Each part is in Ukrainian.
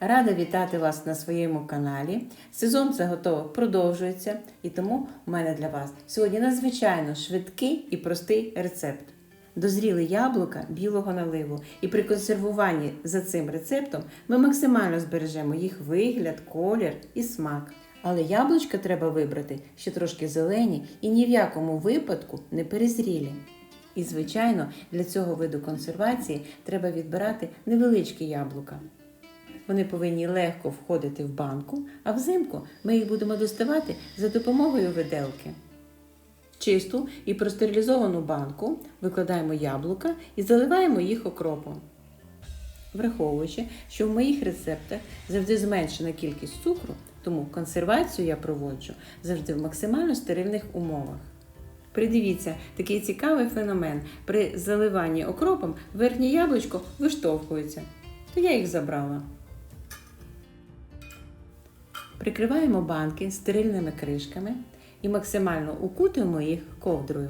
Рада вітати вас на своєму каналі. Сезон заготовок продовжується, і тому у мене для вас сьогодні надзвичайно швидкий і простий рецепт. Дозріли яблука білого наливу, і при консервуванні за цим рецептом ми максимально збережемо їх вигляд, колір і смак. Але яблучка треба вибрати ще трошки зелені і ні в якому випадку не перезрілі. І, звичайно, для цього виду консервації треба відбирати невеличкі яблука. Вони повинні легко входити в банку, а взимку ми їх будемо доставати за допомогою виделки. В чисту і простерилізовану банку викладаємо яблука і заливаємо їх окропом. Враховуючи, що в моїх рецептах завжди зменшена кількість цукру, тому консервацію я проводжу завжди в максимально стерильних умовах. Придивіться, такий цікавий феномен. При заливанні окропом верхнє яблучко виштовхується, то я їх забрала. Прикриваємо банки стерильними кришками і максимально укутуємо їх ковдрою.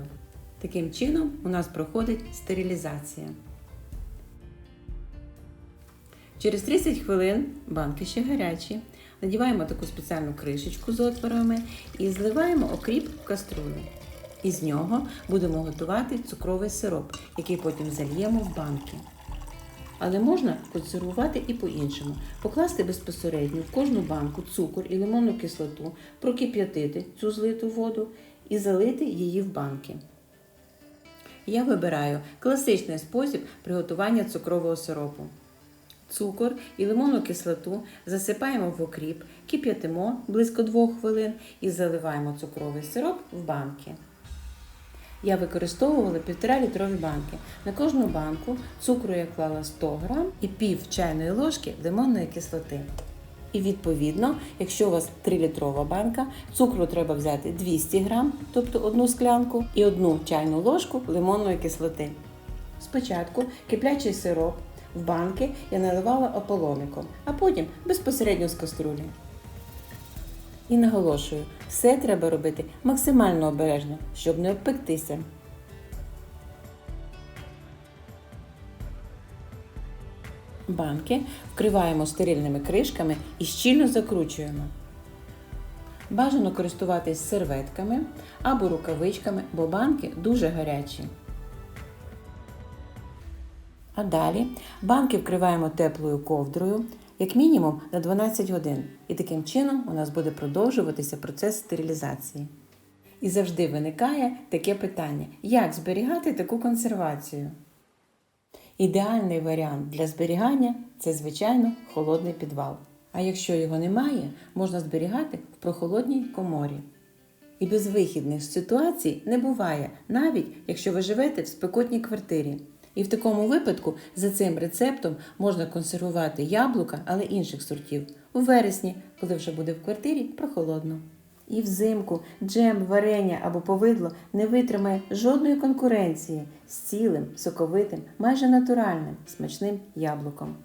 Таким чином у нас проходить стерилізація. Через 30 хвилин банки ще гарячі. Надіваємо таку спеціальну кришечку з отворами і зливаємо окріп в каструлю. Із нього будемо готувати цукровий сироп, який потім зальємо в банки. Але можна консервувати і по-іншому. Покласти безпосередньо в кожну банку цукор і лимонну кислоту, прокип'ятити цю злиту воду і залити її в банки. Я вибираю класичний спосіб приготування цукрового сиропу. Цукор і лимонну кислоту засипаємо в окріп, кип'ятимо близько 2 хвилин і заливаємо цукровий сироп в банки. Я використовувала 1,5 літрові банки. На кожну банку цукру я клала 100 г і пів чайної ложки лимонної кислоти. І відповідно, якщо у вас 3-літрова банка, цукру треба взяти 200 г, тобто одну склянку, і одну чайну ложку лимонної кислоти. Спочатку киплячий сироп в банки я наливала ополоником, а потім безпосередньо з каструлі. І наголошую, все треба робити максимально обережно, щоб не обпектися. Банки вкриваємо стерильними кришками і щільно закручуємо. Бажано користуватись серветками або рукавичками, бо банки дуже гарячі. А далі банки вкриваємо теплою ковдрою, як мінімум на 12 годин. І таким чином у нас буде продовжуватися процес стерилізації. І завжди виникає таке питання: як зберігати таку консервацію? Ідеальний варіант для зберігання це, звичайно, холодний підвал. А якщо його немає, можна зберігати в прохолодній коморі. І безвихідних ситуацій не буває, навіть якщо ви живете в спекотній квартирі. І в такому випадку за цим рецептом можна консервувати яблука, але інших сортів у вересні, коли вже буде в квартирі прохолодно. І взимку джем, варення або повидло не витримає жодної конкуренції з цілим, соковитим, майже натуральним, смачним яблуком.